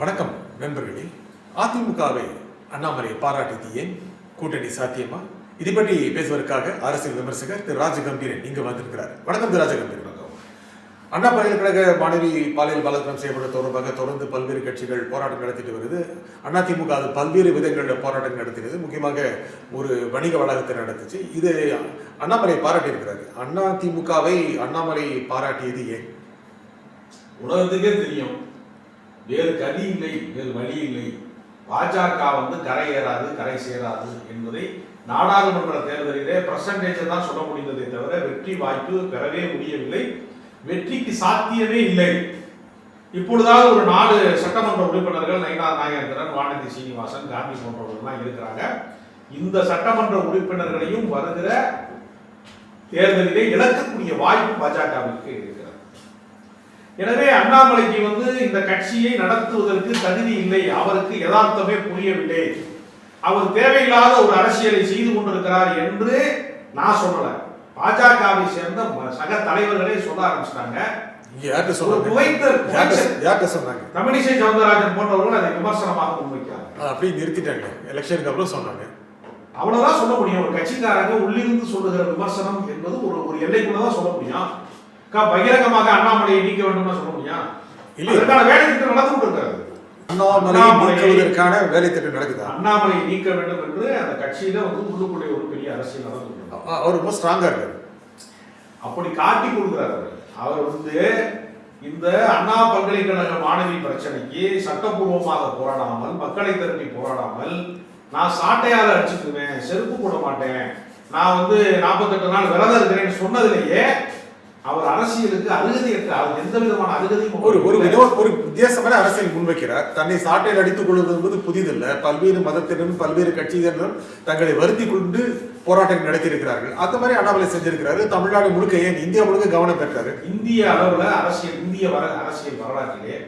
வணக்கம் நண்பர்களே. அதிமுகவை அண்ணாமலை பாராட்டியது ஏன்? கூட்டணி சாத்தியமா? இதை பற்றி பேசுவதற்காக அரசியல் விமர்சகர் திரு ராஜகம்பீரன் இங்கு வந்திருக்கிறார். வணக்கம் திரு ராஜகம்பீரன் அண்ணா பல்கலைக்கழக மாணவி பாலியல் பலாத்காரம் செய்யப்பட்ட தொடர்பாக தொடர்ந்து பல்வேறு கட்சிகள் போராட்டம் நடத்திட்டு வருது. அதிமுக அது பல்வேறு விதங்களில் போராட்டம் நடத்தினது. முக்கியமாக ஒரு வணிக வளாகத்தை நடத்துச்சு. இது அண்ணாமலை பாராட்டியிருக்கிறாரு. அதிமுகவை அண்ணாமலை பாராட்டியது ஏன்? உலகத்துக்கே தெரியும். வேறு கதி இல்லை வேறு வழி இல்லை. பாஜக வந்து கரை ஏறாது கரை சேராது என்பதை நாடாளுமன்ற தேர்தலிலே பிரசன்டேஜை தான் சொல்ல முடிந்ததே தவிர வெற்றி வாய்ப்பு பெறவே முடியவில்லை. வெற்றிக்கு சாத்தியமே இல்லை. இப்பொழுதாவது ஒரு நாலு சட்டமன்ற உறுப்பினர்கள் நயினார் நாகேந்திரன் வானதி சீனிவாசன் காந்தி போன்றவர்கள்லாம் இருக்கிறாங்க. இந்த சட்டமன்ற உறுப்பினர்களையும் வருகிற தேர்தலிலே இழக்கக்கூடிய வாய்ப்பு பாஜகவிற்கு எனவே அண்ணாமலைக்கு வந்து இந்த கட்சியை நடத்துவதற்கு தகுதி இல்லை. அவருக்கு யதார்த்தமே புரியவில்லை. அவர் தேவையில்லாத ஒரு அரசியலை செய்து கொண்டிருக்கிறார் என்று நான் சொல்லல. பாஜகவை சேர்ந்த சக தலைவர்களே சொல்ல ஆரம்பிச்சிட்டாங்க. தமிழிசை சவுந்தரராஜன் போன்றவர்கள் அதை விமர்சனமாக முன்வைக்கிறாங்க. அப்படியே நிறுத்திட்டாங்க. எலெக்ஷனுக்கு அப்புறம் சொன்னாங்க. அவ்வளவுதான் சொல்ல முடியும். ஒரு கட்சிக்காரங்க உள்ளிருந்து சொல்லுகிற விமர்சனம் என்பது ஒரு ஒரு எல்லைக்குள்ள தான் சொல்ல முடியும். பகிரங்கமாக அண்ணாமலையை நீக்க வேண்டும்னு சொல்ல முடியும்? இல்லையே. அதற்கான வேலை திட்டம் நடந்து கொண்டிருக்கிறது. அண்ணாமலை அண்ணாமலை- நீக்குவதற்கான வேலை திட்டம் நடக்குதா? அண்ணாமலையை நீக்க வேண்டும் என்று அந்த கட்சியில வந்து உள்ளுக்குள்ளே ஒரு பெரிய அரசியல் நடந்து அவர் ரொம்ப ஸ்ட்ராங்கா இருக்காரு. அப்படி காட்டி கொடுக்கிறார் அவர். அவர் வந்து இந்த அண்ணா பல்கலைக்கழக மாணவி பிரச்சனைக்கு சட்டப்பூர்வமாக போராடாமல் மக்களை திரட்டி போராடாமல் நான் சாட்டையால அடிச்சுக்குவேன் செருப்பு போட மாட்டேன் நான் வந்து நாற்பத்தெட்டு நாள் விரதம் இருக்கிறேன்னு சொன்னதிலேயே அவர் அரசியலுக்கு அருகதையற்ற அவர் எந்த விதமான அருகதையும் ஒரு ஒரு ஒரு வித்தியாசமான அரசியல் முன்வைக்கிறார். தன்னை சாட்டையில் அடித்துக் கொள்வது என்பது புதிதல்ல. பல்வேறு மதத்தினரும் பல்வேறு கட்சியினரும் தங்களை வருத்தி கொண்டு போராட்டம் நடத்தியிருக்கிறார்கள். அந்த மாதிரி அண்ணாமலை செஞ்சிருக்கிறாரு. தமிழ்நாடு முழுக்க ஏன் இந்தியா முழுக்க கவனம் பெற்றாரு? இந்திய அளவுல அரசியல் இந்திய வர அரசியல் வரலாற்றிலே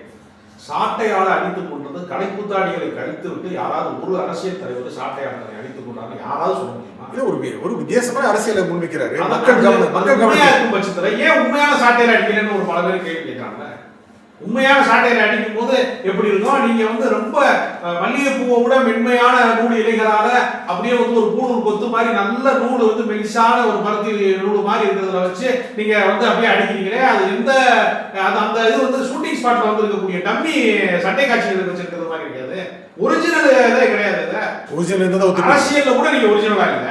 சாட்டையால அடித்துக் கொண்டது கலைப்புத்தாடிகளை கழித்து விட்டு யாராவது ஒரு அரசியல் தலைவர் சாட்டையாளர்களை அடித்துக் கொண்டாங்க யாராவது சொல்ல முடியுமா. இது ஒரு ஒரு வித்தியாசமான அரசியலை முன்வைக்கிறாரு. மக்கள் கவனம் மக்கள் கவனம் இருக்கும் பட்சத்துல ஏன் உண்மையான சாட்டையில அடிக்கலன்னு ஒரு பல பேர் கேள்வி கேட்கறாங்க? உண்மையான சாட்டையில அடிக்கும் போது எப்படி இருக்கும்? நீங்க வந்து ரொம்ப மல்லிகைப்பூவை விட மென்மையான நூல் இலைகளால அப்படியே வந்து ஒரு பூணூல் கொத்து மாதிரி நல்ல நூல் வந்து மெலிசான ஒரு பருத்தி நூல் மாதிரி இருக்கிறதுல வச்சு நீங்க வந்து அப்படியே அடிக்கிறீங்களே. அது எந்த அது அந்த இது வந்து ஷூட்டிங் ஸ்பாட்ல வந்து இருக்கக்கூடிய டம்மி சட்டை காட்சிகளுக்கு வச்சிருக்கிறது கிடையாது ஒரிஜினல் இதே. கிடையாது. ஒரிஜினல் இருந்தா ஒத்துக்கலாம் அரசியல்ல கூட நீங்க ஒரிஜினலா இல்ல.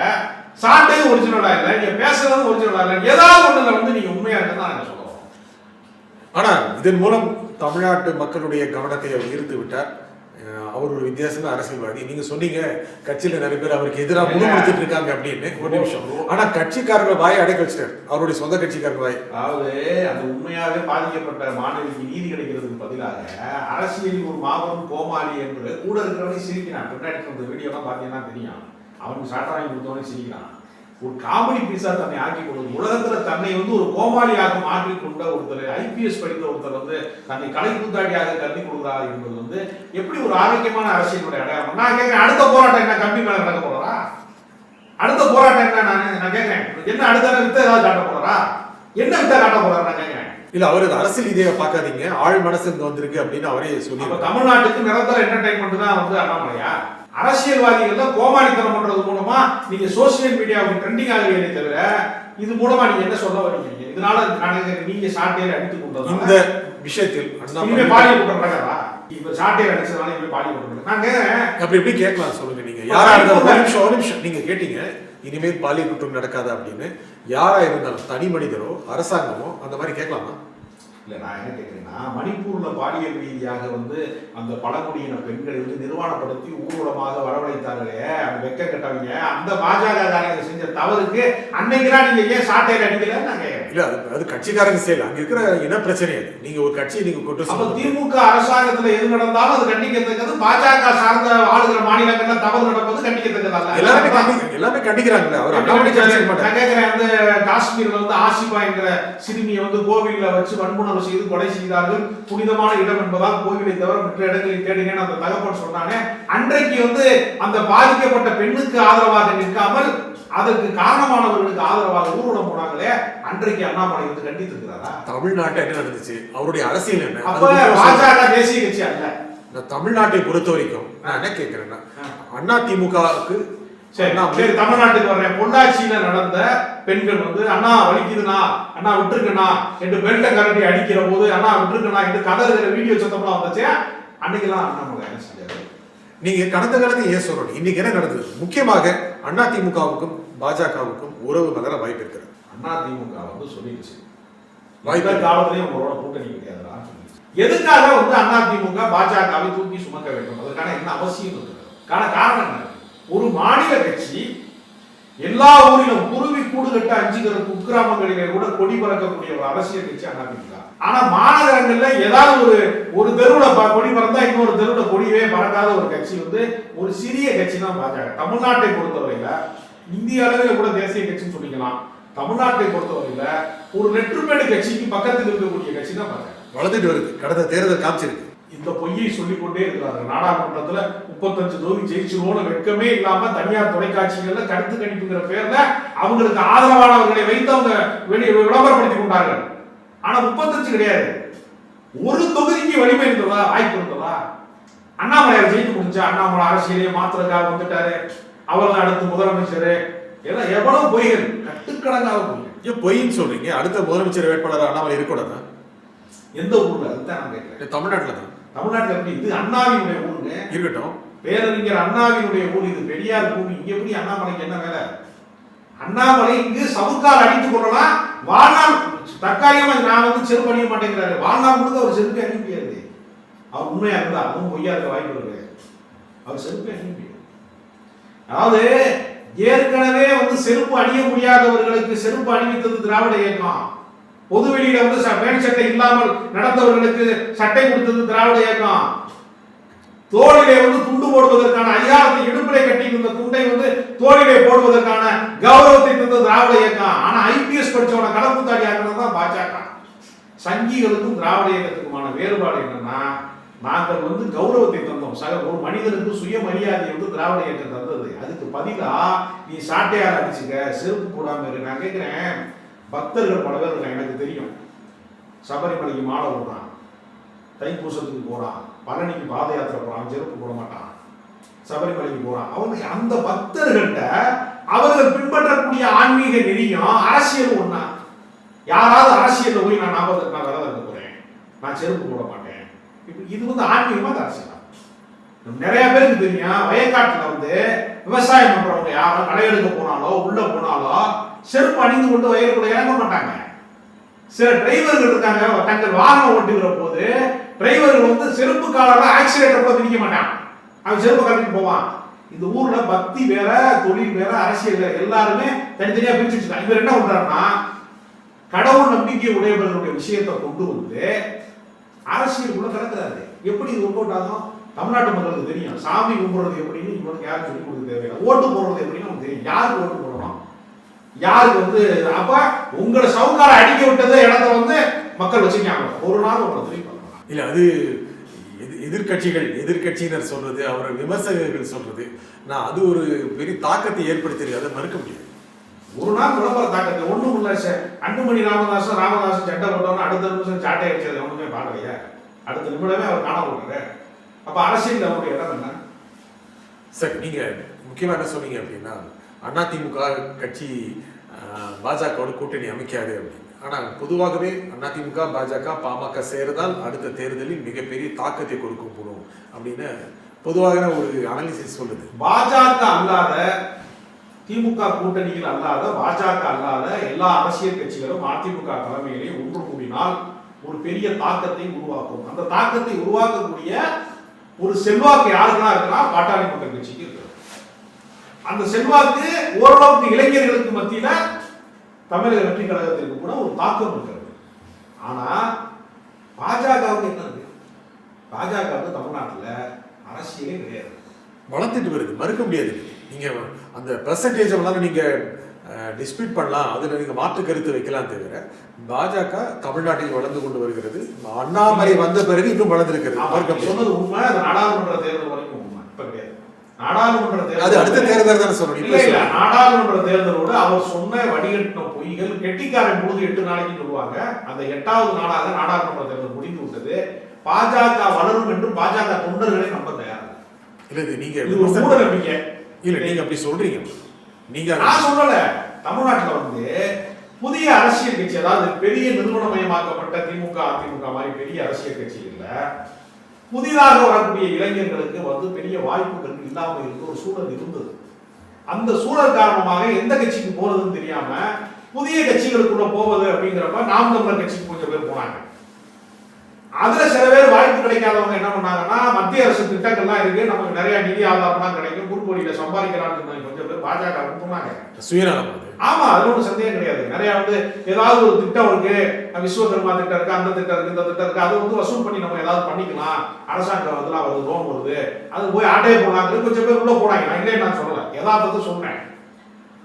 சாட்டையும் ஒரிஜினலா இல்ல. நீங்க பேசுறதும் ஒரிஜினலா இல்ல. ஏதாவது ஒண்ணுல வந்து நீங்க உண்மையா இருக்குன்னு நாங்க சொல்றோம். ஆனா இதன் மூலம் தமிழ்நாட்டு மக்களுடைய கவனத்தை அவர் ஈர்த்து விட்டார். அவர் ஒரு வித்தியாசமான அரசியல்வாதி நீங்க சொன்னீங்க கட்சியில நிறைய பேர் அவருக்கு எதிராக முன்னிறுத்திட்டு இருக்காங்க அப்படின்னு. ஒரு நிமிஷம். ஆனா கட்சிக்காரர்கள் வாயை அடைக்க வச்சிட்டார். அவருடைய சொந்த கட்சிக்காரர்கள் வாய். அதாவது அந்த உண்மையாவே பாதிக்கப்பட்ட மாணவிக்கு நீதி கிடைக்கிறதுக்கு பதிலாக அரசியலில் ஒரு மாபெரும் கோமாளி என்று கூட இருக்கிறவனே சிரிக்கிறான். பின்னாடி இந்த வீடியோலாம் பார்த்தீங்கன்னா தெரியும். அவனுக்கு சாட்டை வாங்கி கொடுத்தவனே சிரிக்கிறான். ஒரு காமெடி பீஸா தன்னை ஆக்கி கொள்வது. உலகத்துல தன்னை வந்து ஒரு கோமாளியாக மாற்றிக்கொண்ட ஒருத்தர் ஐபிஎஸ் படித்த ஒருத்தர் வந்து தன்னை கலை கூத்தாடியாக கருதி கொள்கிறார் என்பது வந்து எப்படி ஒரு ஆரோக்கியமான அரசியலுடைய அடையாளம்? நான் கேட்கிறேன் அடுத்த போராட்டம் என்ன? கம்பி மேல நடக்க போறா அடுத்த போராட்டம் என்ன? நான் நான் கேட்கிறேன் என்ன அடுத்த வித்த ஏதாவது காட்ட போறா என்ன வித்த காட்ட போறா நான் இல்ல அவர் அரசியல் ரீதியாக பார்க்காதீங்க. ஆழ் மனசு இங்க வந்திருக்கு அப்படின்னு அவரே சொல்லி தமிழ்நாட்டுக்கு நிரந்தர என்டர்டைன்மெண்ட் தான் வந்து அண்ணாமலையா? அரசியல்வாதிகள் தான் கோமாளித்தனம் பண்றது மூலமா நீங்க சோசியல் மீடியாவுக்கு ட்ரெண்டிங் ஆகவே தவிர இது மூலமா நீங்க என்ன சொல்ல வரீங்க? இதனால நாங்க நீங்க சாட்டையில அடித்துக் இந்த கொண்டது விஷயத்தில் இனிமே பாலியல் குற்றம் நடக்காதா? இப்ப சாட்டையில அடிச்சதுனால இனிமே பாலியல் குற்றம். நான் கேக்குறேன் அப்படி எப்படி கேட்கலாம் சொல்லுங்க நீங்க. யாரா இருந்தாலும் ஒரு நிமிஷம் ஒரு நிமிஷம். நீங்க கேட்டீங்க இனிமேல் பாலியல் குற்றம் நடக்காதா அப்படின்னு யாராக இருந்தாலும் தனி மனிதரோ அரசாங்கமோ அந்த மாதிரி கேட்கலாமா? இல்ல நான் என்ன கேட்கிறேன்னா மணிப்பூர்ல பாலியல் ரீதியாக வந்து அந்த பழங்குடியின பெண்களை வந்து நிர்வாணப்படுத்தி ஊர்வலமாக வரவழைத்தார்களே அந்த வெக்க கட்டவங்க அந்த பாஜக காரங்க செஞ்ச தவறுக்கு அன்னைக்குதான் நீங்க ஏன் சாட்டையில அடிக்கல கேட்கிறேன். இல்ல அது அது கட்சிக்காரங்க செய்யல. அங்க இருக்கிற இன பிரச்சனை அது. நீங்க ஒரு கட்சியை நீங்க கொண்டு அப்ப திமுக அரசாங்கத்துல எது நடந்தாலும் அது கண்டிக்கத்தக்கது. பாஜக சார்ந்த ஆளுகிற மாநிலங்கள்ல தவறு நடப்பது கண்டிக்கத்தக்கதல்ல எல்லாருமே கண்டி- எல்லாமே கண்டிக்கிறாங்களே அவர் அண்ணாமலை கண்டிக்க நான் கேட்கிறேன் அந்த காஷ்மீர்ல வந்து ஆசிபா என்கிற சிறுமியை வந்து கோவில்ல வச்சு வன்புணர்வு செய்து கொலை செய்தார்கள். புனிதமான இடம் என்பதால் கோவிலை தவிர மற்ற இடங்களில் தேடினேன் அந்த தகப்பன் சொன்னானே. அன்றைக்கு வந்து அந்த பாதிக்கப்பட்ட பெண்ணுக்கு ஆதரவாக நிற்காமல் அதற்கு காரணமானவர்களுக்கு ஆதரவாக ஊர்வலம் போனாங்களே. அன்றைக்கு அண்ணாமலை வந்து கண்டித்திருக்கிறாரா? தமிழ்நாட்டுல என்ன நடந்துச்சு? அவருடைய அரசியல் என்ன? அப்ப. பாஜக தேசிய கட்சி அல்ல. இந்த தமிழ்நாட்டை பொறுத்த வரைக்கும் நான் என்ன கேட்கிறேன்னா அண்ணா சரி சரி தமிழ்நாட்டுக்கு வர்றேன். பொள்ளாச்சியில நடந்த பெண்கள் வந்து அண்ணா வலிக்குதுண்ணா அண்ணா விட்டுருக்கண்ணா என்று பெல்ட்டை கரண்டி அடிக்கிற போது அண்ணா விட்டுருக்கண்ணா என்று கதறுகிற வீடியோ சத்தம்லாம் வந்துச்சு. அன்னைக்கெல்லாம் அண்ணாமலை என்ன செஞ்சாரு? நீங்க கடந்த காலத்தை ஏன் சொல்லணும் இன்னைக்கு என்ன நடந்தது? முக்கியமாக அண்ணா திமுகவுக்கும் பாஜகவுக்கும் உறவு மலர வாய்ப்பு இருக்கிறது. அண்ணா திமுக வந்து சொல்லிடுச்சு. வாய்ப்பு இந்த காலத்திலயும் உங்களோட கூட்டணி கிடையாதுடா. எதுக்காக வந்து அண்ணா திமுக பாஜகவை தூக்கி சுமக்க வேண்டும்? அதற்கான என்ன அவசியம் இருக்கிறது காரண காரணம் என்ன? ஒரு மாநில கட்சி எல்லா ஊரிலும் குருவி கூடு கட்ட அஞ்சுகிற குக்கிராமங்களிலே கூட கொடி பறக்கக்கூடிய ஒரு அரசியல் கட்சி அதிமுக ஆனா மாநகரங்கள்ல ஏதாவது ஒரு ஒரு தெருவுல கொடி பறந்தா இன்னொரு தெருவுல கொடியே பறக்காத ஒரு கட்சி வந்து ஒரு சிறிய கட்சி தான் பாஜக. தமிழ்நாட்டை பொறுத்தவரையில இந்திய அளவில் கூட தேசிய கட்சின்னு சொல்லிக்கலாம். தமிழ்நாட்டை பொறுத்தவரையில ஒரு நெற்றுமேடு கட்சிக்கு பக்கத்தில் இருக்கக்கூடிய கட்சி தான் பாஜக. வளர்ந்துட்டு வருது. கடந்த தேர்தல் காமிச்சிருக்கு. இந்த பொய்யை சொல்லிக் கொண்டே இருக்கிறாங்க நாடாளுமன்றத்துல முப்பத்தஞ்சு தொகுதி ஜெயிச்சிருவோம்னு வெட்கமே இல்லாம தனியார் தொலைக்காட்சிகள்ல கருத்து கணிப்புங்கிற பேர்ல அவங்களுக்கு ஆதரவானவர்களை வைத்து அவங்க வெளியே விளம்பரப்படுத்தி கொண்டார்கள். ஆனா முப்பத்தஞ்சு கிடையாது. ஒரு தொகுதிக்கு வலிமை இருந்ததா? வாய்ப்பு இருந்ததா? அண்ணாமலையார் ஜெயித்து முடிஞ்சா அண்ணாமலை அரசியலையே மாத்திரக்காக வந்துட்டாரு. அவர் தான் அடுத்து முதலமைச்சர். ஏன்னா எவ்வளவு பொய்கள்? கட்டுக்கடங்காத பொய்கள். ஏன் பொய்ன்னு சொல்றீங்க? அடுத்த முதலமைச்சர் வேட்பாளர் அண்ணாமலை இருக்கக்கூடாதா? எந்த ஊர்ல? அதுதான் நான் கேட்கிறேன். தமிழ்நாட்டில் தான் தமிழ்நாட்டுல எப்படி இது அண்ணாவினுடைய ஊருங்க. இருக்கட்டும். பேரறிஞர் அண்ணாவினுடைய ஊர். இது பெரியார் பூமி இங்க எப்படி அண்ணாமலைக்கு என்ன வேலை? அண்ணாமலை இங்கு சவுக்கால் அடித்துக் கொள்ளலாம். வாழ்நாள் தற்காலிகமா நான் வந்து செருப்பு அணிய மாட்டேங்கிறாரு. வாழ்நாள் முழுக்க அவர் செருப்பு அணிய முடியாது. அவர் உண்மையா இருந்தா அதுவும் பொய்யா இருக்க வாய்ப்பு இருக்கு. அவர் செருப்பு அணிய முடியாது. அதாவது ஏற்கனவே வந்து செருப்பு அணிய முடியாதவர்களுக்கு செருப்பு அணிவித்தது திராவிட இயக்கம். பொது வெளியில வந்து ச- சட்டை இல்லாமல் நடந்தவர்களுக்கு சட்டை கொடுத்தது திராவிட இயக்கம். தோளிலே வந்து துண்டு போடுவதற்கான அதிகாரத்தை இடுப்பிலே கட்டி இருந்த துண்டை வந்து தோளிலே போடுவதற்கான கௌரவத்தை தந்தது திராவிட இயக்கம். ஆனா ஐபிஎஸ் படிச்சவன கடப்புத்தாடி ஆக்கினது தான் பாஜக. சங்கிகளுக்கும் திராவிட இயக்கத்துக்குமான வேறுபாடு என்னன்னா நாங்கள் வந்து கௌரவத்தை தந்தோம். சக ஒரு மனிதனுக்கு சுயமரியாதை வந்து திராவிட இயக்கம் தந்தது. அதுக்கு பதிலாக நீ சாட்டையார் அடிச்சுக்க செருப்பு போடாம இரு நான் கேட்கிறேன் பக்தர்கள் பல பேர் இருக்காங்க. எனக்கு தெரியும். சபரிமலைக்கு மாலை விடுறான் தைப்பூசத்துக்கு போகிறான் பழனிக்கு பாத யாத்திரை போகிறான் செருப்பு போட மாட்டான். சபரிமலைக்கு போகிறான் அவங்க அந்த பக்தர்கள்ட்ட அவர்கள் பின்பற்றக்கூடிய ஆன்மீக நெறியும் அரசியல் ஒன்றா யாராவது அரசியலில் போய் நான் நாற்பது நான் விரதம் இருக்க நான் செருப்பு போட மாட்டேன். இப்போ இது வந்து ஆன்மீகமாக அரசியல்? நிறைய பேருக்கு தெரியும். வயக்காட்டில் வந்து விவசாயம் பண்ணுறவங்க யாரும் கடை எடுக்க போனாலோ உள்ளே போனாலோ செருப்பு அணிந்து கொண்டு வயலுக்குள்ள இறங்க மாட்டாங்க. சில டிரைவர்கள் இருக்காங்க தங்கள் வாகனம் ஓட்டுகிற போது டிரைவர்கள் வந்து செருப்பு காலால ஆக்சிடென்ட் கூட நிற்க மாட்டான். அவன் செருப்பு கலந்துட்டு போவான். இந்த ஊர்ல பக்தி வேற தொழில் வேற அரசியல் வேற எல்லாருமே தனித்தனியா பிரிச்சு வச்சுக்கலாம் இவர் என்ன பண்றாருன்னா கடவுள் நம்பிக்கை உடையவர்களுடைய விஷயத்தை கொண்டு வந்து அரசியலுக்குள்ள கலக்குறாரு எப்படி இது ஒர்க் அவுட் ஆகும்? தமிழ்நாட்டு மக்களுக்கு தெரியும். சாமி கும்பிடுறது எப்படின்னு இவனுக்கு யாரும் சொல்லி கொடுக்க தேவையில்லை. ஓட்டு போடுறது எப்படின்னு தெரியும். யாருக்கு ஓட்டு போடுறது? யாருக்கு வந்து அப்ப உங்களை சவுக்கார அடிக்க விட்டது இடத்த வந்து மக்கள் வச்சுக்காங்க ஒரு நாள் உங்களை திருப்பி இல்ல அது எதி- எதிர்க்கட்சிகள் எதிர்க்கட்சியினர் சொல்றது அவர் விமர்சகர்கள் சொல்றது நான் அது ஒரு பெரிய தாக்கத்தை ஏற்படுத்தியிருக்கு அதை மறுக்க முடியாது. ஒரு நாள் விளம்பர தாக்கத்தை ஒண்ணும் இல்ல சார். அன்புமணி ராமதாசன் ராமதாசன் சட்டை போட்டவன அடுத்த நிமிஷம் சாட்டை அடிச்சது ஒண்ணுமே பார்க்கலையா. அடுத்த நிமிடமே அவர் காண போட்டாரு அப்ப அரசியல் அவருடைய இடம் என்ன? சார் நீங்க முக்கியமா என்ன சொன்னீங்க அப்படின்னா அதிமுக கட்சி பாஜகவோட கூட்டணி அமைக்காது அப்படின்னு. ஆனால் பொதுவாகவே அதிமுக பாஜக பாமக சேர்ந்தால் அடுத்த தேர்தலில் மிகப்பெரிய தாக்கத்தை கொடுக்கும் போடும் அப்படின்னு பொதுவாக ஒரு அனாலிசிஸ் சொல்லுது. பாஜக அல்லாத திமுக கூட்டணியில் அல்லாத பாஜக அல்லாத எல்லா அரசியல் கட்சிகளும் அதிமுக தலைமையிலே ஒன்று கூடினால் ஒரு பெரிய தாக்கத்தை உருவாக்கும். அந்த தாக்கத்தை உருவாக்கக்கூடிய ஒரு செல்வாக்கு யாருக்குன்னா இருக்கலாம் பாட்டாளி மக்கள் கட்சிக்கு இருக்கு? அந்த செல்வாக்கு ஓரளவுக்கு இளைஞர்களுக்கு மத்தியில தமிழக வெற்றி கழகத்திற்கு கூட ஒரு தாக்கம் இருக்கிறது. ஆனா பாஜகவுக்கு என்ன இருக்கு? பாஜகவுக்கு தமிழ்நாட்டுல அரசியலே கிடையாது. வளர்ந்துட்டு வருது மறுக்க முடியாது. நீங்க அந்த பெர்சன்டேஜ் வேணாலும் நீங்க டிஸ்பியூட் பண்ணலாம். அதுல நீங்க மாற்று கருத்து வைக்கலாம் தவிர பாஜக தமிழ்நாட்டில் வளர்ந்து கொண்டு வருகிறது. அண்ணாமலை வந்த பிறகு இன்னும் வளர்ந்திருக்கிறது. சொன்னது உண்மை. நாடாளுமன்ற தேர்தல் வரைக்கும் நாடாளுமன்ற தேர்தல் அது அடுத்த தேர்தல் தானே சொல்லணும் இல்ல இல்ல. நாடாளுமன்ற தேர்தலோடு அவர் சொன்ன வடிகட்டின பொய்கள் கெட்டிக்காரன் பொழுது எட்டு நாளைக்கு சொல்லுவாங்க. அந்த எட்டாவது நாளாக நாடாளுமன்ற தேர்தல் முடிந்து விட்டது. பாஜக மலரும் என்று பாஜக தொண்டர்களே நம்ப தயார் இல்ல. இது நீங்க இது ஒரு மூட நம்பிக்கை இல்ல நீங்க அப்படி சொல்றீங்க. நீங்க நான் சொல்லல. தமிழ்நாட்டுல வந்து புதிய அரசியல் கட்சி அதாவது பெரிய நிறுவனமயமாக்கப்பட்ட திமுக அதிமுக மாதிரி பெரிய அரசியல் கட்சிகள்ல புதிதாக வரக்கூடிய இளைஞர்களுக்கு வந்து பெரிய வாய்ப்புகள் இல்லாமல் இருக்க ஒரு சூழல் இருந்தது. அந்த சூழல் காரணமாக எந்த கட்சிக்கு போறதுன்னு தெரியாம புதிய கட்சிகளுக்குள்ள போவது அப்படிங்கிறப்ப நாம் தமிழர் கட்சிக்கு கொஞ்சம் பேர் போனாங்க. அதுல சில பேர் வாய்ப்பு கிடைக்காதவங்க என்ன பண்ணாங்கன்னா மத்திய அரசு திட்டங்கள்லாம் இருக்கு நமக்கு நிறைய நிதி ஆதாரம்லாம் கிடைக்கும் குறுக்கோடியில சம்பாதிக்கலாம்னு கொஞ்சம் பேர் பாஜக போனாங்க. சுயநலம் ஆமா அது ஒன்றும் சந்தேகம் கிடையாது. நிறைய வந்து ஏதாவது ஒரு திட்டம் இருக்கு. விஸ்வகர்மா திட்டம் இருக்கு அந்த திட்டம் இருக்கு இந்த திட்டம் இருக்கு. அதை வந்து வசூல் பண்ணி நம்ம ஏதாவது பண்ணிக்கலாம். அரசாங்கம் அதெல்லாம் வருது லோன் வருது அது போய் ஆட்டையே போனாங்க கொஞ்சம் பேர் உள்ள போனாங்க. நான் இல்லைன்னு நான் சொல்லல. யதார்த்தத்தை சொன்னேன்.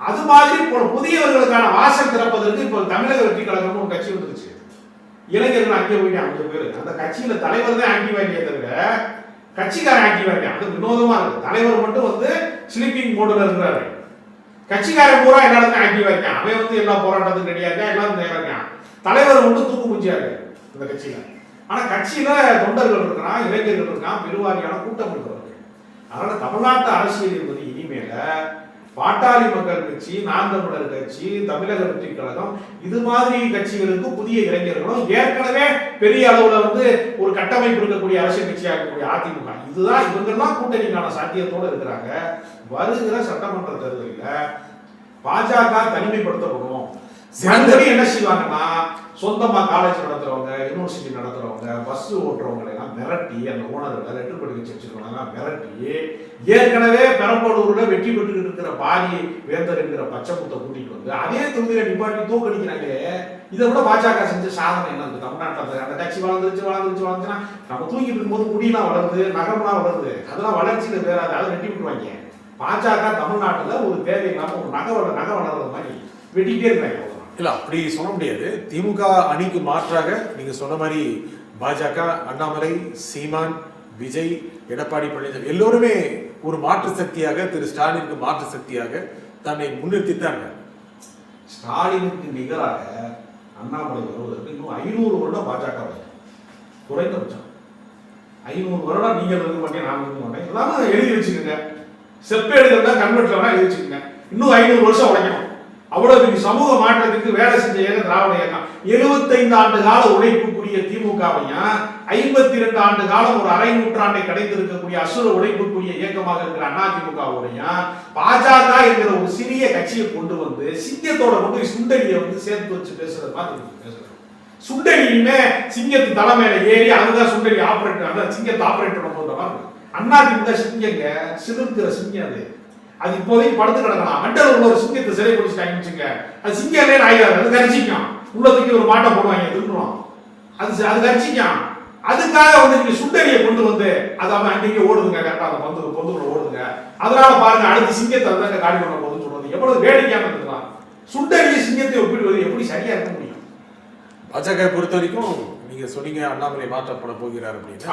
அது மாதிரி இப்போ புதியவர்களுக்கான வாசல் திறப்பதற்கு இப்போ தமிழக வெற்றி கழகம்னு ஒரு கட்சி வந்துருச்சு. இளைஞர்கள் அங்கே போயிட்டாங்க கொஞ்சம் பேர். அந்த கட்சியில தலைவர் தான் ஆக்டிவா இல்லையே தவிர கட்சிக்காரன் ஆக்டிவா இருக்கான் அது வினோதமா இருக்கு. தலைவர் மட்டும் வந்து ஸ்லீப்பிங் மோடுல இருக்கிறாரு. கட்சிக்காரன் பூரா எல்லா இடத்துலயும் ஆக்டிவா இருக்கான் அவன் வந்து எல்லா போராட்டத்துக்கும் ரெடியா இருக்கான் எல்லாரும் தயாரா இருக்கான் தலைவர் மட்டும் தூக்கு பூச்சியா இருக்கு இந்த கட்சியில. ஆனா கட்சியில தொண்டர்கள் இருக்கிறான் இளைஞர்கள் இருக்கான் பெருவாரியான கூட்டம் இருக்கிறவங்க. அதனால தமிழ்நாட்டு அரசியல் என்பது இனிமேல பாட்டாளி மக்கள் கட்சி நாம் தமிழர் கட்சி தமிழக வெற்றி கழகம் இது மாதிரி கட்சிகளுக்கு புதிய இளைஞர்களும் ஏற்கனவே பெரிய அளவுல வந்து ஒரு கட்டமைப்பு இருக்கக்கூடிய அரசியல் கட்சியாக இருக்கக்கூடிய அதிமுக. இதுதான் இவங்கெல்லாம் கூட்டணிக்கான சாத்தியத்தோட இருக்கிறாங்க. வருகிற சட்டமன்ற தேர்தலில் பாஜக தனிமைப்படுத்தப்படும். என்ன செய்வாங்கன்னா சொந்தமா காலேஜ் நடத்துறவங்க யூனிவர்சிட்டி நடத்துறவங்க பஸ் ஓட்டுறவங்களை எல்லாம் மிரட்டி அந்த ஓனர்களை லெட்டர் படிக்க வச்சிருக்கவங்க மிரட்டி ஏற்கனவே பெரம்பலூர்ல வெற்றி பெற்றுக்கிட்டு இருக்கிற பாரி வேந்தர் என்கிற பச்சைமுத்தை கூட்டிட்டு வந்து அதே தொகுதியில நிப்பாட்டி தூக்கடிக்கிறாங்களே இதை விட பாஜக செஞ்ச சாதனை என்ன இருக்கு? தமிழ்நாட்டில் அந்த- டாக்ஸி கட்சி வளர்ந்துருச்சு வளர்ந்துருச்சு வளர்ந்துச்சுன்னா நம்ம தூங்கிட்டு இருக்கும்போது முடியெல்லாம் வளருது நகரம்லாம் வளருது. அதெல்லாம் வளர்ச்சியில பேராது அதை வெட்டி விட்டுருவாங்க. பாஜக தமிழ்நாட்டுல ஒரு தேவையில்லாம ஒரு நகை நகை வளர்றது மாதிரி வெட்டிக்கிட்டே இருக்காங்க இல்லை அப்படி சொல்ல முடியாது. திமுக அணிக்கு மாற்றாக நீங்கள் சொன்ன மாதிரி பாஜக அண்ணாமலை சீமான் விஜய் எடப்பாடி பழனிசாமி எல்லோருமே ஒரு மாற்று சக்தியாக திரு ஸ்டாலினுக்கு மாற்று சக்தியாக தன்னை முன்னிறுத்தித்தாங்க ஸ்டாலினுக்கு நிகராக அண்ணாமலை வருவதற்கு இன்னும் ஐநூறு வருடம் பாஜக குறைந்தபட்சம் ஐநூறு வருடம் நீங்கள் இருக்க மாட்டேன் நான் இருக்க மாட்டேன் எல்லாமே எழுதி வச்சுக்கோங்க. செப்பேடுகள்ல கன்வெர்ட்லாம் எழுதி வச்சுக்கோங்க. இன்னும் ஐநூறு வருஷம் உழைக்கணும். அவ்வளவு பெரிய சமூக மாற்றத்துக்கு வேலை செஞ்ச இயக்கம் திராவிட இயக்கம். எழுபத்தைந்து ஆண்டு கால உழைப்புக்குரிய திமுகவையும் ஐம்பத்தி ரெண்டு ஆண்டு காலம் ஒரு அரை நூற்றாண்டை கிடைத்திருக்கக்கூடிய அசுர உழைப்புக்குரிய இயக்கமாக இருக்கிற அதிமுகவுடையும் பாஜக என்கிற ஒரு சிறிய கட்சியை கொண்டு வந்து சிங்கத்தோட கொண்டு சுண்டலியை வந்து சேர்த்து வச்சு பேசுறது மாதிரி பேசுறோம் சுண்டலியுமே சிங்கத்து தலைமையில ஏறி அதுதான் சுண்டலி ஆபரேட்டர் அதான் சிங்கத்தை ஆபரேட் பண்ண போன்ற மாதிரி இருக்கு. சிங்கங்க சிறுக்கிற சிங்கம் அது. அது இப்போதைக்கு படுத்து கிடக்கலாம். மெண்டல் ஒரு சிங்கத்தை சிறை பிடிச்சிட்டாங்கன்னு வச்சுங்க அது சிங்கம் ஆயிடாது அது கரிச்சிக்கும் உள்ளதுக்கு ஒரு மாட்டை போடுவாங்க. திருடுறோம் அது அது கரிச்சிக்கும் அதுக்காக வந்து நீங்க சுண்டலியை கொண்டு வந்து அது அவன் அங்கங்கே ஓடுதுங்க. கரெக்டா அந்த பந்து பொந்துக்குள்ள ஓடுதுங்க. அதனால பாருங்க அடுத்து சிங்கத்தை வந்து காலி பண்ண போகுதுன்னு சொல்றது எவ்வளவு வேடிக்கையான இருக்கலாம் சுண்டலியை சிங்கத்தை ஒப்பிடுவது எப்படி சரியா இருக்க முடியும்? பாஜக பொறுத்த வரைக்கும் நீங்க சொன்னீங்க அண்ணாமலை மாற்றப்பட போகிறார். அப்படின்னு.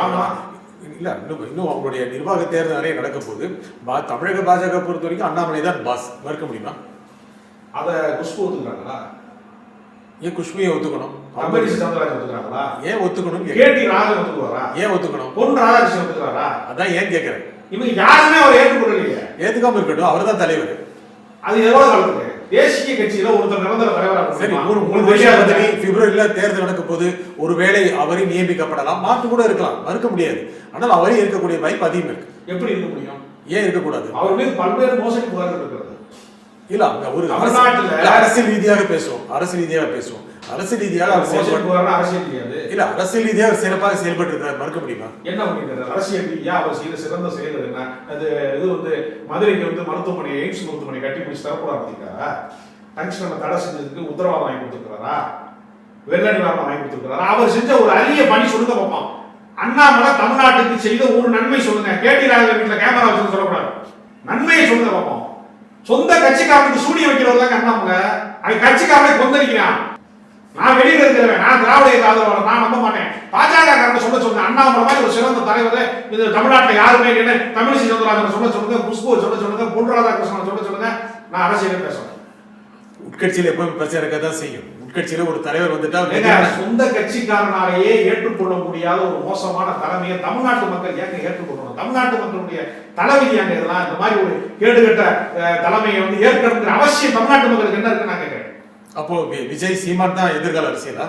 இல்ல இன்னும் இன்னும் அவங்களுடைய நிர்வாக தேர்தல் நிறைய நடக்க போகுது பா- தமிழக பாஜக பொறுத்த வரைக்கும் அண்ணாமலை தான் பாஸ் மறுக்க முடியுமா? அதை குஷ்பு ஒத்துக்கிறாங்களா? ஏன் குஷ்மியை ஒத்துக்கணும். கம்பெனி சந்திரராஜன் ஒத்துக்கிறாங்களா? ஏன் ஒத்துக்கணும்? கே டி ராஜன் ஒத்துக்குவாரா? ஏன் ஒத்துக்கணும்? பொன் ராதாகிருஷ்ணன் ஒத்துக்கிறாரா அதான் ஏன் கேட்கிறேன் இவங்க யாருமே அவர் ஏற்றுக்கொள்ளலையே. ஏத்துக்காம இருக்கட்டும் அவர் தான் தலைவர். அது எவ்வளவு காலத்துக்கு? தேசிய கட்சியில ஒருத்தர் நிரந்தர தலைவராக சரி முடியுமா? மூணு வருஷம் பிப்ரவரியில தேர்தல் நடக்க போது ஒருவேளை அவரை நியமிக்கப்படலாம். மாற்று கூட இருக்கலாம். மறுக்க முடியாது. ஆனால் அவரே இருக்கக்கூடிய வாய்ப்பு அதிகம் இருக்கு. எப்படி இருக்க முடியும்? ஏன் இருக்கக்கூடாது? அவர் மீது பல்வேறு மோசடி புகார்கள் இருக்கிறது. இல்ல ஒரு அரசியல் ரீதியாக பேசுவோம். அரசியல் ரீதியாக பேசுவோம். அரசியல் ரீதியாக அவர் புகார்னா அரசியல் கிடையாது. இல்ல அரசியல் ரீதியாக சிறப்பாக செயல்பட்டு இருக்கார் மறுக்க முடியுமா? என்ன பண்ணிருக்காரு அரசியல் ரீதியா அவர் செய்த சிறந்த செயல் என்ன? அது இது வந்து மதுரைக்கு வந்து மருத்துவமனை எய்ம்ஸ் மருத்துவமனை கட்டி பிடிச்சி தரக்கூடாது பார்த்தீங்களா டங்ஸ்டனை தடை செஞ்சதுக்கு உத்தரவாதம் வாங்கி கொடுத்துருக்காரா வெள்ள நிவாரணம் வாங்கி கொடுத்துருக்காரா அவர் செஞ்ச ஒரு அரிய பணி சொல்லுங்க பார்ப்போம் அண்ணாமலை தமிழ்நாட்டுக்கு செய்த ஒரு நன்மை சொல்லுங்க. கேடி ராஜன் வீட்டுல கேமரா வச்சு சொல்லக்கூடாது. நன்மையை சொல்லுங்க பார்ப்போம் சொந்த கட்சிக்காரனுக்கு சூனியம் வைக்கிறவங்க அண்ணாமலை. அவன் கட்சிக்காரனை கொந்தளிக்கிறான். நான் வெளியில இருக்கிறவன் நான் திராவிட ஆதரவாளர் நான் நம்ப மாட்டேன். பாஜக காரங்க சொல்ல சொல்லுங்க அண்ணாமலை மாதிரி ஒரு சிறந்த தலைவர் இது தமிழ்நாட்டில் யாருமே இல்லைன்னு தமிழிசை சவுந்தரராஜன் சொல்ல சொல்லுங்க குஷ்புவை சொல்ல சொல்லுங்க பொன் ராதாகிருஷ்ணன் சொல்ல சொல்லுங்க நான் அரசியலே பேசுறேன் உட்கட்சியில் எப்பவுமே பிரச்சனை இருக்க தான் செய்யும். உட்கட்சியில ஒரு தலைவர் வந்துட்டா சொந்த கட்சிக்காரனாலேயே ஏற்றுக்கொள்ள முடியாத ஒரு மோசமான தலைமையை தமிழ்நாட்டு மக்கள் ஏங்க ஏற்றுக்கொள்ளணும்? தமிழ்நாட்டு மக்களுடைய தலைவிதி அங்க இதெல்லாம்? இந்த மாதிரி ஒரு கேடுகட்ட தலைமையை வந்து ஏற்கனவே அவசியம் தமிழ்நாட்டு மக்களுக்கு என்ன இருக்குன்னு அப்போ விஜய் சீமான் தான் எதிர்கால அரசியலா?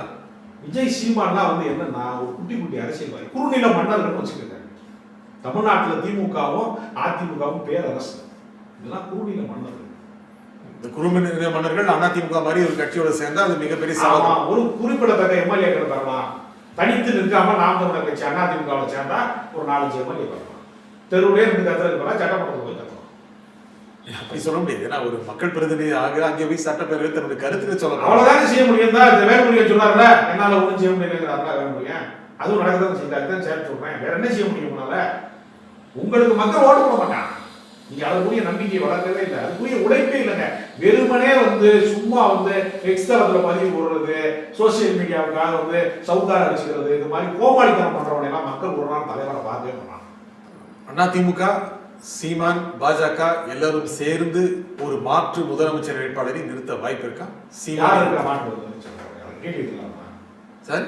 விஜய் சீமான்லாம் வந்து என்னன்னா ஒரு குட்டி குட்டி அரசியல்வாதி குறுநில மன்னர்கள் வச்சுக்கோங்க. தமிழ்நாட்டுல திமுகவும் அதிமுகவும் பேரரசு. இதெல்லாம் குறுநில மன்னர்கள். இந்த குறுமின மன்னர்கள் அதிமுக மாதிரி ஒரு கட்சியோட சேர்ந்தா அது மிகப்பெரிய சவால் ஒரு குறிப்பிடத்தக்க எம்எல்ஏக்கள் தரலாம் தனித்து நிற்காம நாம் தமிழர் கட்சி அதிமுகவில் சேர்ந்தா ஒரு நாலஞ்சு எம்எல்ஏ வரலாம். தெருவுலே இருந்து கத்துறது சட்டமன்றத்தில் போய் கத்தலாம் அப்படி சொல்ல முடியாது. ஏன்னா ஒரு மக்கள் பிரதிநிதி ஆக அங்கே போய் சட்டப்பேரவை தன்னுடைய கருத்துக்களை சொல்லலாம் அவ்வளவுதானே செய்ய முடியும்? தான் இந்த வேலுமுருகன் சொன்னார்ல என்னால ஒண்ணும் செய்ய முடியலங்கிறாருல வேலுமுருகன் அதுவும் நடக்கதான் செய்தாரு தான் சேர்த்து சொல்றேன். வேற என்ன செய்ய முடியும் உங்களால உங்களுக்கு மக்கள் ஓட்டு போட மாட்டாங்க. நீங்க அதுக்குரிய நம்பிக்கை வளர்க்கவே இல்லை. அதுக்குரிய உழைப்பே இல்லைங்க. வெறுமனே வந்து சும்மா வந்து எக்ஸ் தளத்துல பதிவு போடுறது சோசியல் மீடியாவுக்காக வந்து சவுக்கார அடிச்சுக்கிறது இது மாதிரி கோமாளித்தனம் பண்றவனை எல்லாம் மக்கள் ஒரு நாள் தலைவரை பார்க்கவே மாட்டாங்க. அதிமுக சீமான் பாஜக எல்லாரும் சேர்ந்து ஒரு மாற்று முதலமைச்சர் வேட்பாளரை நிறுத்த வாய்ப்பு இருக்கா சீமான் சார்?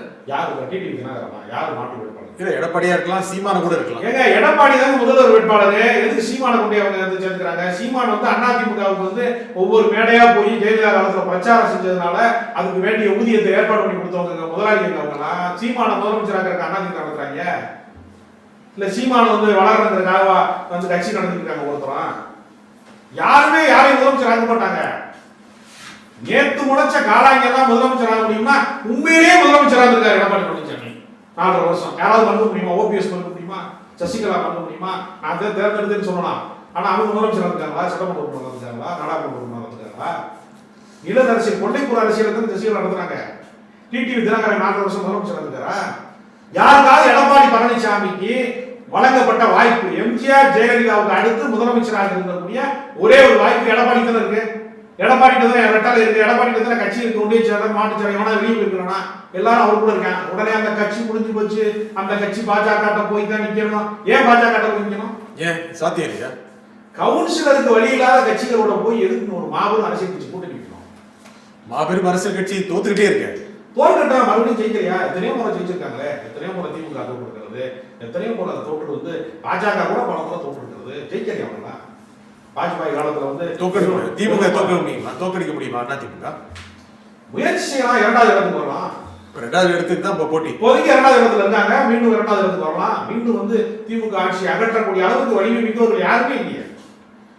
இல்ல எடப்பாடியா இருக்கலாம் சீமான கூட இருக்கலாம். ஏங்க எடப்பாடி தான் முதல்வர் வேட்பாளர். எதுக்கு சீமான கொண்டு அவங்க வந்து சேர்த்துக்கிறாங்க சீமான் வந்து அதிமுகவுக்கு வந்து ஒவ்வொரு மேடையா போய் ஜெயலலிதா காலத்துல பிரச்சாரம் செஞ்சதுனால அதுக்கு வேண்டிய ஊதியத்தை ஏற்பாடு பண்ணி கொடுத்தவங்க முதலாளிகள் அவங்கலாம் சீமான முதலமைச்சராக இருக்க அதிமுக நடத்துறாங்க. இல்ல சீமான் வந்து வளர்றதுக்காக வந்து கட்சி நடந்துருக்காங்க ஒருத்தரும் யாருமே யாரையும் முதலமைச்சர் ஆக மாட்டாங்க. நேத்து முளைச்ச காலாங்க எல்லாம் முதலமைச்சர் ஆக முடியுமா உண்மையிலேயே முதலமைச்சராக ஆகிருக்காரு எடப்பாடி பழனிசாமி. நாலரை வருஷம். யாராவது பண்ண முடியுமா? ஓபிஎஸ் பண்ண முடியுமா? சசிகலா பண்ண முடியுமா? நான் தான் தேர்ந்தெடுத்தேன்னு சொல்லலாம். ஆனா அவங்க முதலமைச்சர் இருக்காங்களா சட்டமன்ற உறுப்பினர் இருக்காங்களா நாடாளுமன்ற உறுப்பினர் இருக்காங்களா இளது அரசியல் கொண்டைப்புற அரசியல் தான் சசிகலா நடத்துறாங்க? டிடிவி தினகரன் நாலு வருஷம் முதலமைச்சர் இருக்காரா? யாருக்காவது எடப்பாடி பழனிசாமிக்கு வழங்கப்பட்ட வாய்ப்பு. எம்ஜிஆர் ஜெயலலிதாவுக்கு அடுத்து முதலமைச்சராக இருக்கக்கூடிய ஒரே ஒரு வாய்ப்பு எடப்பாடி தானே இருக்கு. எடப்பாடி தான் ரெட்டால இருக்கு. எடப்பாடி தான் கட்சி இருக்கு. ஒன்றிய செயலர் மாட்டு செயலர் வெளியே இருக்கிறானா எல்லாரும் அவர் கூட இருக்காங்க. உடனே அந்த கட்சி முடிஞ்சு போச்சு. அந்த கட்சி பாஜக போய் தான் நிக்கணும். ஏன் பாஜக போய் நிக்கணும்? ஏன்? சாத்தியம் இல்லையா கவுன்சிலருக்கு வழி இல்லாத கட்சிகளோட போய் எதுக்கு ஒரு மாபெரும் அரசியல் கட்சி கூட்டணி மாபெரும் அரசியல் கட்சி தோத்துக்கிட்டே இருக்கு. தோற்கட்டா மறுபடியும் ஜெயிக்கலையா? எத்தனையோ முறை ஜெயிச்சிருக்காங்களே. எத்தனையோ முறை திமுக தோற்று இருக்கிறது எத்தனையோ முறை அதை தோற்று வந்து பாஜக கூட பல முறை தோற்று இருக்கிறது ஜெயிக்கலையா அவங்களா வாஜ்பாய் காலத்துல வந்து தோக்கடிக்க திமுக தோக்க முடியுமா? தோக்கடிக்க முடியுமா? அதிமுக முயற்சி செய்யலாம் இரண்டாவது இடத்துக்கு வரலாம். ரெண்டாவது இடத்துக்கு தான் இப்ப போட்டி. இப்போதைக்கு இரண்டாவது இடத்துல இருக்காங்க மீண்டும் இரண்டாவது இடத்துக்கு வரலாம். மீண்டும் வந்து திமுக ஆட்சி அகற்றக்கூடிய அளவுக்கு வலிமை மிக்கவர்கள் யாருமே இல்லையே.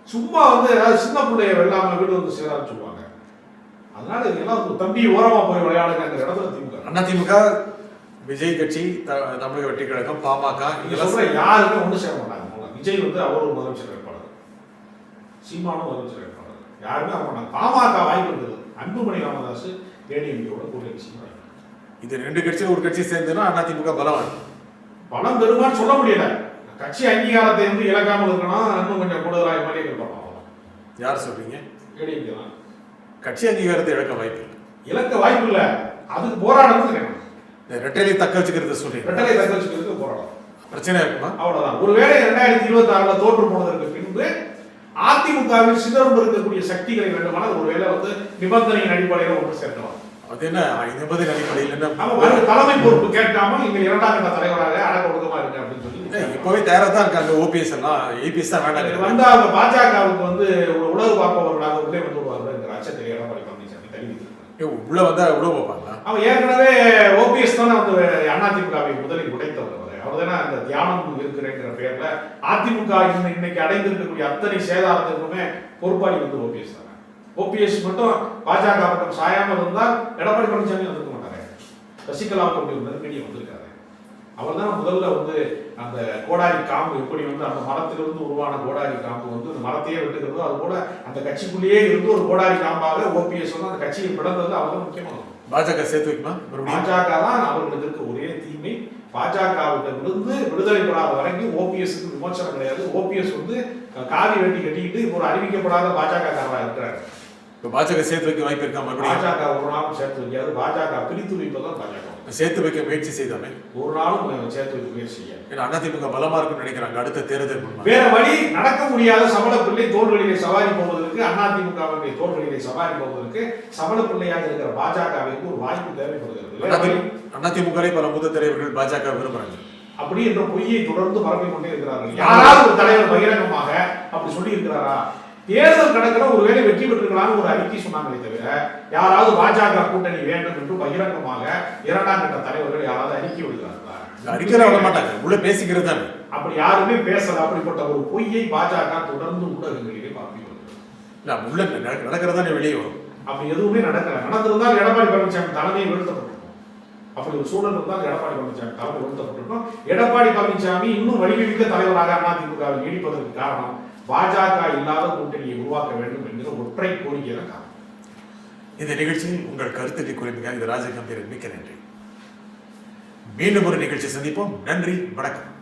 சும்மா வந்து ஏதாவது சின்ன பிள்ளைய வெள்ளாம வீடு வந்து சேரான்னு சொல்லுவாங்க அதனால இதெல்லாம் தம்பி ஓரமா போய் விளையாடுங்கிற இடத்துல திமுக. அதிமுக விஜய் கட்சி தமிழக வெற்றி கழகம் பாமக இதெல்லாம் யாருமே ஒண்ணு சேர மாட்டாங்க. விஜய் வந்து அவர் ஒரு முதலமைச்சர் வேட்பாளர். சீமானும் முதலமைச்சர் வேட்பாளர். யாருமே மாட்டாங்க. பாமக வாய்ப்பு இருக்குது. அன்புமணி ராமதாஸ் ஏடிஎம்கேவோட கூட்டணி செய்வாங்க இது ரெண்டு கட்சியும் ஒரு கட்சி சேர்ந்துன்னா அதிமுக பலம். பணம் பெருமான்னு சொல்ல முடியல. கட்சி அங்கீகாரத்தை வந்து இழக்காமல் இருக்கணும். இன்னும் கொஞ்சம் கூடுதலாக எம்எல்ஏக்கள் பண்ணலாம் யார் சொல்றீங்க? ஏடிஎம்கே தான். கட்சி அங்கீகாரத்தை இழக்க வாய்ப்பு இழக்க வாய்ப்பு இல்ல. அதுக்கு வேணும் இந்த ரெட்டையிலை தக்க வச்சுக்கிறது சொல்றீங்க. ரெட்டலை தக்க வச்சுக்கிறதுக்கு போராடம் பிரச்சனை இருக்குமா? அவ்வளவுதான். ஒருவேளை இரண்டாயிரத்தி இருபத்தி ஆறுல தோற்று போனதற்கு பின்பு அதிமுகவில் சிதறுண்டு இருக்கக்கூடிய சக்திகளை வேண்டுமானால் ஒருவேளை வந்து நிபந்தனையின் அடிப்படையில் ஒன்று சேர்க்கலாம். அது என்ன? நிபந்தனை அடிப்படையில் என்ன? தலைமை பொறுப்பு கேட்காம நீங்க இரண்டாம் கட்ட தலைவராக அடக்க ஒடுக்கமா இருக்கு அப்படின்னு சொல்லி. இப்பவே தயாரா தான் இருக்காங்க ஓபிஎஸ் எல்லாம். ஏபிஎஸ் தான் வேண்டாம். வந்து அவங்க பாஜகவுக்கு வந்து ஒரு உலக பார்ப்பவர்களாக உள்ளே வந்து விடுவார்கள். அச்சத்தை எடப்பாடி பழனிசாமி தெரிவித்திருக்கிறார் உள்ள வந்தா உள்ள அவன் ஏற்கனவே ஓபிஎஸ் தானே வந்து அதிமுகவை முதலில் உடைத்தவர் அவர். தானே அந்த தியானம் இருக்கிறேங்கிற பேர்ல அதிமுக இன்னை- இன்னைக்கு அடைந்திருக்கக்கூடிய அத்தனை சேதாரத்திற்குமே பொறுப்பாளி வந்து ஓபிஎஸ் தானே. ஓபிஎஸ் மட்டும் பாஜக பக்கம் சாயாமல் இருந்தால் எடப்பாடி பழனிசாமி வந்திருக்க மாட்டாங்க சசிகலாவுக்கு அப்படி ஒரு நெருக்கடி வந்திருக்காரு. அவர் தான் முதல்ல வந்து அந்த கோடாரி காம்பு எப்படி வந்து அந்த மரத்திலிருந்து உருவான கோடாரி காம்பு வந்து அந்த மரத்தையே வெட்டுகிறதோ அது போல அந்த கட்சிக்குள்ளேயே இருந்து ஒரு கோடாரி காம்பாக ஓபிஎஸ் வந்து அந்த கட்சியை பிளந்தது அவர் தான் முக்கியமானது பாஜக சேர்த்து வைக்குமா? பாஜக தான் அவர்களுக்கு இருக்க ஒரே தீமை. பாஜகவிடம் இருந்து விடுதலை பெறாத வரைக்கும் ஓபிஎஸ்க்கு விமோசனம் கிடையாது. ஓபிஎஸ் வந்து காவி வெட்டி கட்டிக்கிட்டு இப்போ ஒரு அறிவிக்கப்படாத பாஜக காரராக இருக்கிறார். இப்ப பாஜக சேர்த்து வைக்க வாய்ப்பு இருக்கா பாஜக ஒரு நாளும் சேர்த்து வைக்காது. பாஜக பிரித்து வைப்பதுதான் பாஜக. சேர்த்து வைக்க முயற்சி செய்தோமே. ஒரு நாளும் சேர்த்து வைக்க முயற்சி ஏன்னா அதிமுக பலமா இருக்கும்னு நினைக்கிறாங்க அடுத்த தேர்தல். வேற வழி நடக்க முடியாத சபல பிள்ளை தோள்களிலே சவாரி போவதற்கு அதிமுகவினுடைய தோள்களிலே சவாரி போவதற்கு சபல பிள்ளையாக இருக்கிற பாஜகவிற்கு ஒரு வாய்ப்பு தேவைப்படுகிறது. அதிமுக பல மூத்த தலைவர்கள் பாஜக விரும்புறாங்க. அப்படி என்ற பொய்யை தொடர்ந்து பரப்பிக் கொண்டே இருக்கிறார்கள். யாராவது ஒரு தலைவர் பகிரங்கமாக அப்படி சொல்லி இருக்கிறாரா தேர்தல் கணக்கில் ஒருவேளை வெற்றி பெற்றுக்கலாம்னு ஒரு அறிக்கை சொன்னாங்களே தவிர யாராவது பாஜக கூட்டணி வேண்டும் என்று பகிரங்கமாக இரண்டாம் கட்ட தலைவர்கள் யாராவது அறிக்கை விடுகிறார்களா? அறிக்கையில விட மாட்டாங்க. உள்ள பேசிக்கிறது தானே. அப்படி யாருமே பேசல. அப்படிப்பட்ட ஒரு பொய்யை பாஜக தொடர்ந்து ஊடகங்களிலே வருகிறது. இல்ல உள்ள நட- நடக்கிறது தானே வெளியே வரும்? அப்படி எதுவுமே நடக்கல. நடந்திருந்தால் எடப்பாடி பழனிசாமி தலைமையை வீழ்த்தப்பட்டிருக்கும். அப்படி ஒரு சூழல் இருந்தால் எடப்பாடி பழனிசாமி தலைமை வீழ்த்தப்பட்டிருக்கும். எடப்பாடி பழனிசாமி இன்னும் வலிமைமிக்க தலைவராக அதிமுகவில் நீடிப்பதற்கு காரணம் பாஜக இல்லாத கூட்டணியை உருவாக்க வேண்டும் என்கிற ஒற்றை கோரிக்கை தான் காரணம். இந்த நிகழ்ச்சியில் உங்கள் கருத்துக்களை குறிப்பிங்க இது ராஜகம்பீரன் மிக்க நன்றி. மீண்டும் ஒரு நிகழ்ச்சி சந்திப்போம். நன்றி. வணக்கம்.